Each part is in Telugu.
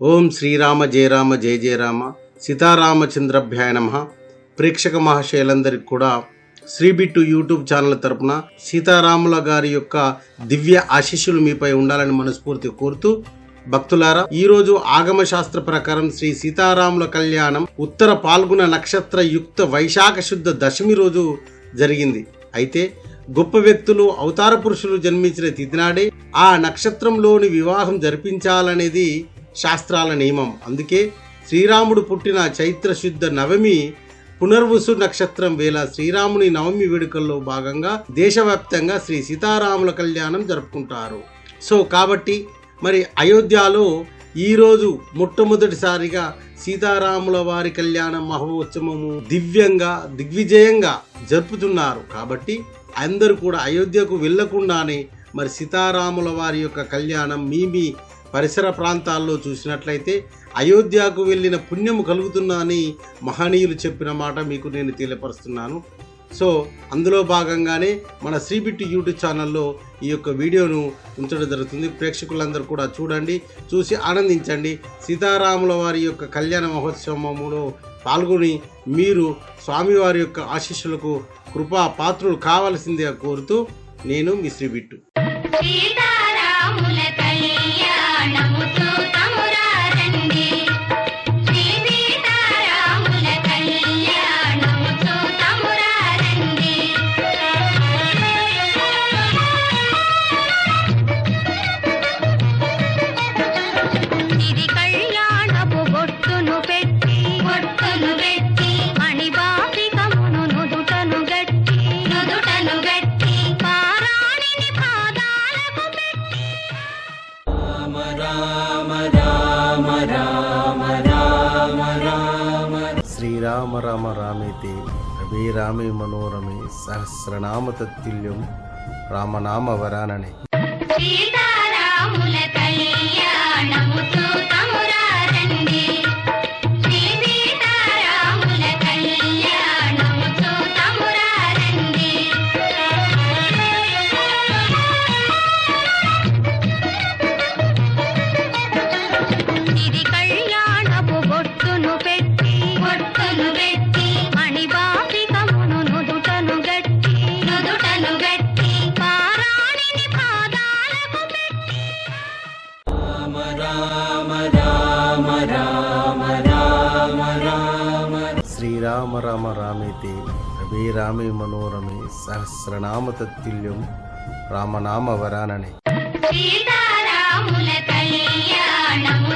ఓం శ్రీరామ జయరామ జయ జయరామ సీతారామచంద్రభ్యాయ నమ. ప్రేక్షక మహాశయులందరికీ కూడా శ్రీబిట్టు యూట్యూబ్ ఛానల్ తరపున సీతారాముల గారి యొక్క దివ్య ఆశీస్సులు మీపై ఉండాలని మనస్ఫూర్తి కోరుతూ భక్తులారా ఈరోజు ఆగమశాస్త్ర ఆగమ శాస్త్ర ప్రకారం శ్రీ సీతారాముల కళ్యాణం ఉత్తర పాల్గొన నక్షత్ర యుక్త వైశాఖ శుద్ధ దశమి రోజు జరిగింది. అయితే గొప్ప వ్యక్తులు అవతార పురుషులు జన్మించిన తిథినాడే ఆ నక్షత్రంలోని వివాహం జరిపించాలనేది శాస్త్రాల నియమం. అందుకే శ్రీరాముడు పుట్టిన చైత్ర శుద్ధ నవమి పునర్వసు నక్షత్రం వేళ శ్రీరాముని నవమి వేడుకల్లో భాగంగా దేశవ్యాప్తంగా శ్రీ సీతారాముల కళ్యాణం జరుపుకుంటారు. సో కాబట్టి మరి అయోధ్యలో ఈరోజు మొట్టమొదటిసారిగా సీతారాముల వారి కళ్యాణ మహోత్సవము దివ్యంగా దిగ్విజయంగా జరుపుతున్నారు. కాబట్టి అందరూ కూడా అయోధ్యకు వెళ్ళకుండానే మరి సీతారాముల వారి యొక్క కళ్యాణం మీ మీ పరిసర ప్రాంతాల్లో చూసినట్లయితే అయోధ్యకు వెళ్ళిన పుణ్యము కలుగుతుందని మహనీయులు చెప్పిన మాట మీకు నేను తెలియపరుస్తున్నాను. సో అందులో భాగంగానే మన శ్రీబిట్టి యూట్యూబ్ ఛానల్లో ఈ యొక్క వీడియోను ఉంచడం జరుగుతుంది. ప్రేక్షకులందరూ కూడా చూడండి చూసి ఆనందించండి. సీతారాముల వారి యొక్క కళ్యాణ మహోత్సవములో పాల్గొని మీరు స్వామివారి యొక్క ఆశీస్సులకు కృపా పాత్రులు కావలసిందిగా కోరుతూ నేను మీ శ్రీబిట్టు. కళ్యాణము శ్రీరామ రామ రామేతే రవే రామే మనోరమే సహస్రనామ తత్తుల్యం రామనామ వరాననే సీతారాముల కళ్యాణము శ్రీరామ రామ రామేతే రవే రామే మనోరమే సహస్రనామ తత్తుల్యం రామనామ వరాననే సీతారాముల కళ్యాణము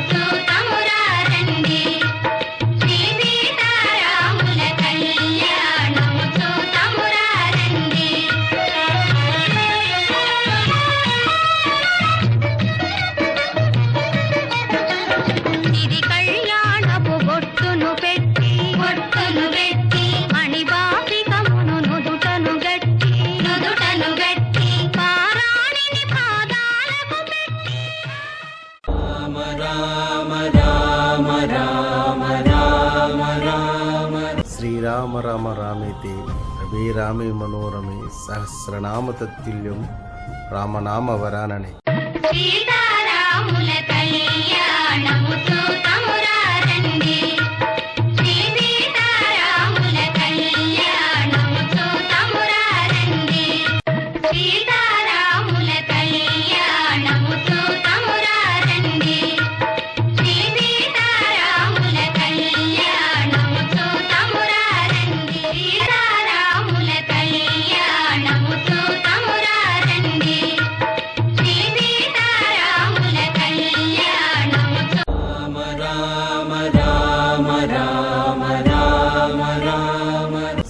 శ్రీరామ రామ రామేతే రవే రామే మనోరమే సహస్రనామ తత్తుల్యం రామనామ వరాననే. సీతారాముల కళ్యాణము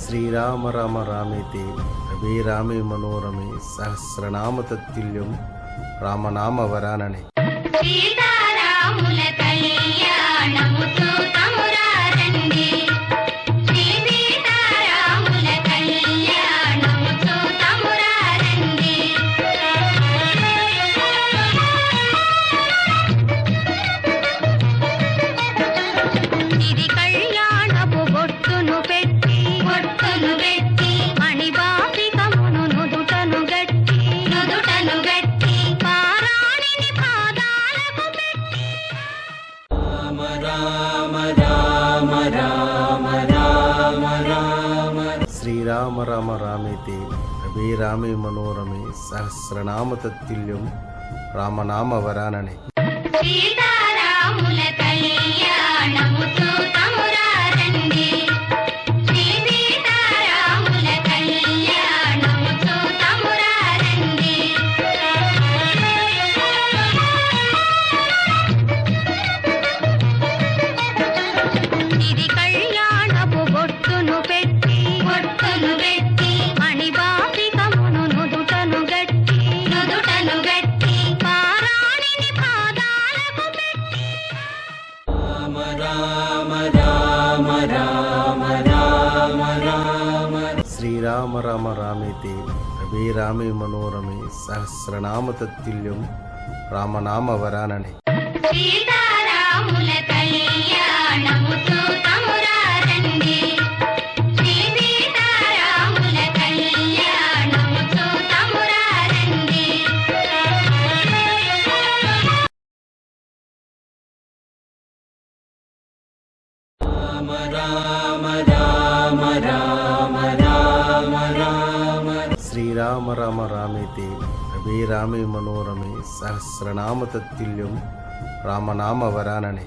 శ్రీరామ రామ రామేతే. రవే రామే మనోరమే. సహస్రనామ తత్తుల్యం రామనామ వరాననే సీతారాముల కళ్యాణము చూతమురారండి శ్రీరామ రామ రామేతే రవే రామే మనోరమే సహస్రనామ తత్తుల్యం రామనామ వరాననే. సీతారాముల కళ్యాణము శ్రీరామ రామ రామేతి రవే రామే మనోరమే సహస్రనామ తత్తుల్యం రామనామ వరాననే సీతారాముల కళ్యాణము చూతమురారండి శ్రీ సీతారాముల శ్రీరామ రామ రామేతే రవే రామే మనోరమే సహస్రనామ తత్తుల్యం రామనామ వరాననే.